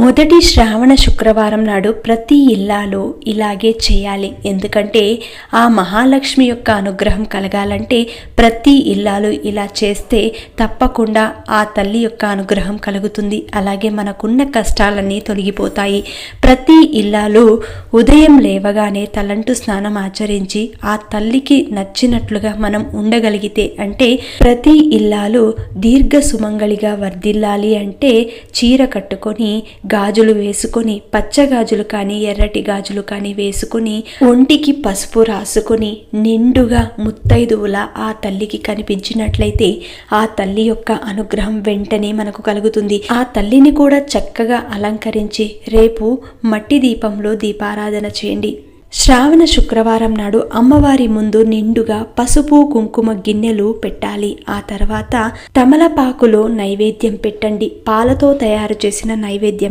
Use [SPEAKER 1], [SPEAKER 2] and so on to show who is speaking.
[SPEAKER 1] మొదటి శ్రావణ శుక్రవారం నాడు ప్రతి ఇల్లాలు ఇలాగే చేయాలి. ఎందుకంటే ఆ మహాలక్ష్మి యొక్క అనుగ్రహం కలగాలంటే ప్రతి ఇల్లాలు ఇలా చేస్తే తప్పకుండా ఆ తల్లి యొక్క అనుగ్రహం కలుగుతుంది. అలాగే మనకున్న కష్టాలన్నీ తొలగిపోతాయి. ప్రతి ఇల్లాలు ఉదయం లేవగానే తలంటు స్నానం ఆచరించి ఆ తల్లికి నచ్చినట్లుగా మనం ఉండగలిగితే అంటే ప్రతి ఇల్లాలు దీర్ఘ సుమంగళిగా వర్ధిల్లాలి అంటే చీర కట్టుకొని గాజులు వేసుకొని పచ్చ గాజులు కానీ ఎర్రటి గాజులు కానీ వేసుకొని ఒంటికి పసుపు రాసుకొని నిండుగా ముత్తైదువుల ఆ తల్లికి కనిపించినట్లయితే ఆ తల్లి యొక్క అనుగ్రహం వెంటనే మనకు కలుగుతుంది. ఆ తల్లిని కూడా చక్కగా అలంకరించి రేపు మట్టి దీపంలో దీపారాధన చేయండి. శ్రావణ శుక్రవారం నాడు అమ్మవారి ముందు నిండుగా పసుపు కుంకుమ గిన్నెలు పెట్టాలి. ఆ తర్వాత తమలపాకులో నైవేద్యం పెట్టండి. పాలతో తయారు చేసిన నైవేద్యం